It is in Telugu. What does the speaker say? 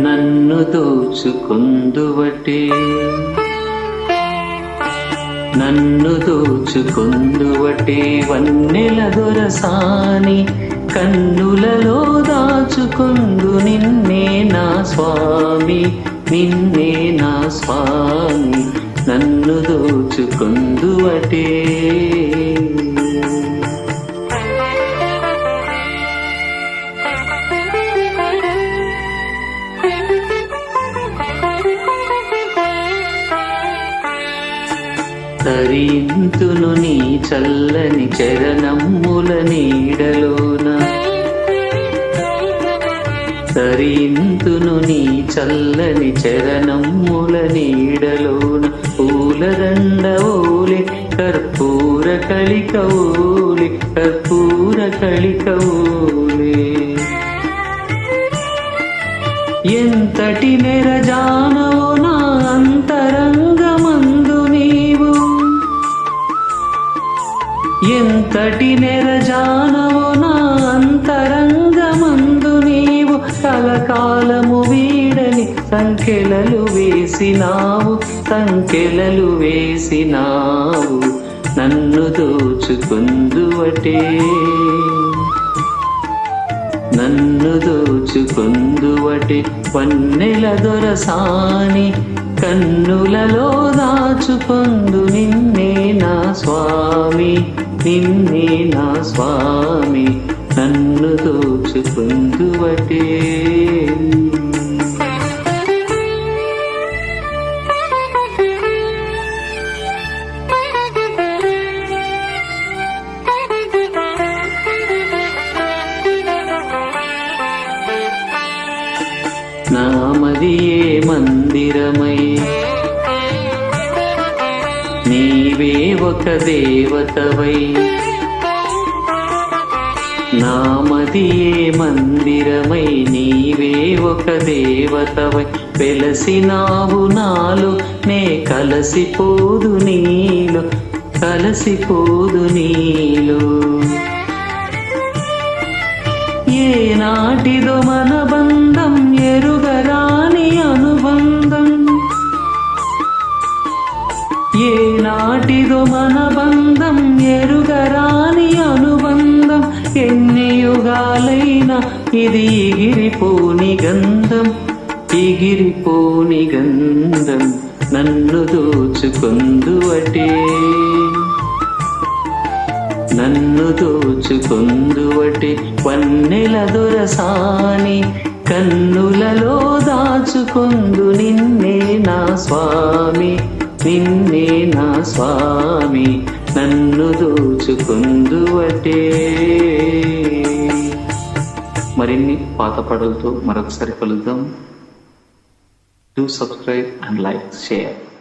నన్ను దోచుకుందువటే. నన్ను దోచుకుందువటే వన్నెల దొరసాని కన్నులలో దాచుకుందు నిన్నే నా స్వామి నిన్నే నా స్వామి నన్ను దోచుకుందువటే. తరింతును నీ చల్లని చరణముల నీడలోన. తరింతును నీ చల్లని చరణముల నీడలోన. పూలదండ ఓలి కర్పూర కలిక ఓలి కర్పూర కలిక ఓలి. ఎంతటి నెరజానవో నా అంతరం ఎంతటి నెరజానవు నా అంతరంగమందు నీవు కలకాలము వీడని సంఖ్యలలు వేసినావు సంఖ్యలలు వేసినావు నన్ను దోచుకుందువటే. నన్ను దోచుకుందువటే పన్నెల దొరసాని కన్నులలో దాచుకొందు నిన్నే నా స్వామి. నిన్నే నా స్వామి నన్ను దోచుకుందువటే. నామదియే మందిరమై ఒక దేవతవై. నామదియే మందిరమై నీవే ఒక దేవతవై. వెలసినావు నాలు నే కలసిపోదు నీలు కలసిపోదు నీలు. ఏ నాటిదో మన బంధం ఏ నాటిదో మన బంధం ఎరుగరాని అనుబంధం. ఎన్ని యుగాలైనా ఇది ఎగిరిపోని గంధం ఎగిరిపోని గంధం నన్ను దోచుకొందువటే. నన్ను దోచుకొందువటే వన్నెల దొరసాని కన్నులలో దాచుకొందు నిన్నే నా స్వామి. నిన్నే నా స్వామి నన్ను దోచుకుందువటే. మరిన్ని పాత పాటలతో మరొకసారి కలుద్దాం. Do subscribe and like share